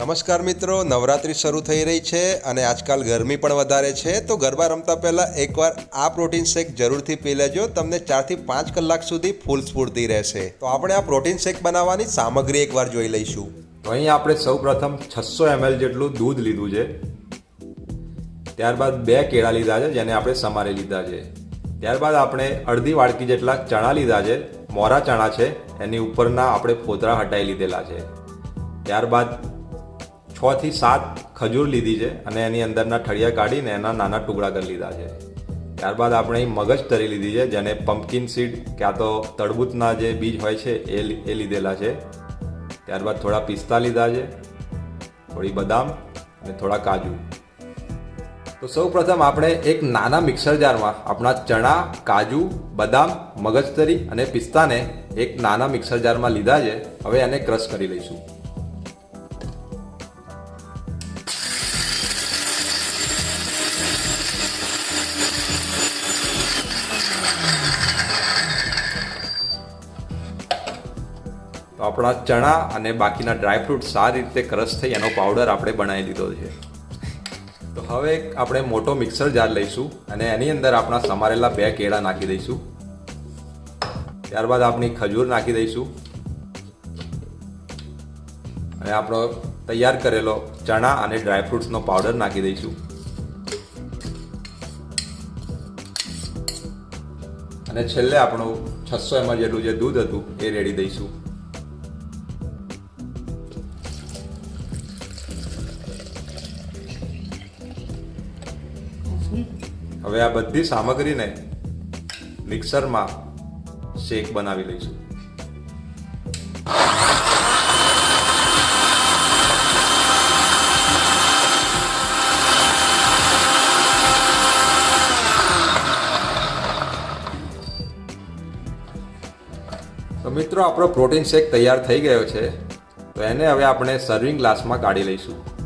નમસ્કાર મિત્રો, નવરાત્રિ શરૂ થઈ રહી છે અને આજકાલ ગરમી પણ વધારે છે. તો ગરબા રમતા પહેલાં એકવાર આ પ્રોટીન શેક જરૂરથી પી લેજો. તમને ચારથી પાંચ કલાક સુધી ફૂલ સ્ફૂર્તિ રહેશે. તો આપણે આ પ્રોટીન શેક બનાવવાની સામગ્રી એકવાર જોઈ લઈશું. તો અહીં આપણે સૌ પ્રથમ છસો એમએલ જેટલું દૂધ લીધું છે. ત્યારબાદ બે કેળા લીધા છે, જેને આપણે સમારી લીધા છે. ત્યારબાદ આપણે અડધી વાડકી જેટલા ચણા લીધા છે. મોરા ચણા છે, એની ઉપરના આપણે ફોતરા હટાઈ લીધેલા છે. ત્યારબાદ છ થી સાત ખજૂર લીધી છે અને એની અંદરના ઠળિયા કાઢીને એના નાના ટુકડા કરી લીધા છે. ત્યારબાદ આપણે મગજ તરી લીધી છે, જેને પમ્પકિન સીડ ક્યાં તો તડબૂચના જે બીજ હોય છે, એ એ લીધેલા છે. ત્યારબાદ થોડા પિસ્તા લીધા છે, થોડી બદામ અને થોડા કાજુ. તો સૌ પ્રથમ આપણે એક નાના મિક્સર જારમાં આપણા ચણા, કાજુ, બદામ, મગજતરી અને પિસ્તાને એક નાના મિક્સર જારમાં લીધા છે. હવે એને ક્રશ કરી લઈશું. તો આપણા ચણા અને બાકીના ડ્રાયફ્રૂટ સારી રીતે ક્રશ થઈ એનો પાવડર આપણે બનાવી લીધો છે. તો હવે આપણે મોટો મિક્સર જાર લઈશું અને એની અંદર આપણા સમારેલા બે કેળા નાખી દઈશું. ત્યારબાદ આપણી ખજૂર નાખી દઈશું. અને આપણો તૈયાર કરેલો ચણા અને ડ્રાયફ્રૂટ્સનો પાવડર નાખી દઈશું. અને છેલ્લે આપણું છસો એમએલ જેટલું જે દૂધ હતું એ રેડી દઈશું. હવે આ બધી સામગ્રીને મિક્સરમાં શેક બનાવી લઈશું. તો મિત્રો, આપણો પ્રોટીન શેક તૈયાર થઈ ગયો છે. તો એને હવે આપણે સર્વિંગ ગ્લાસમાં કાઢી લઈશું.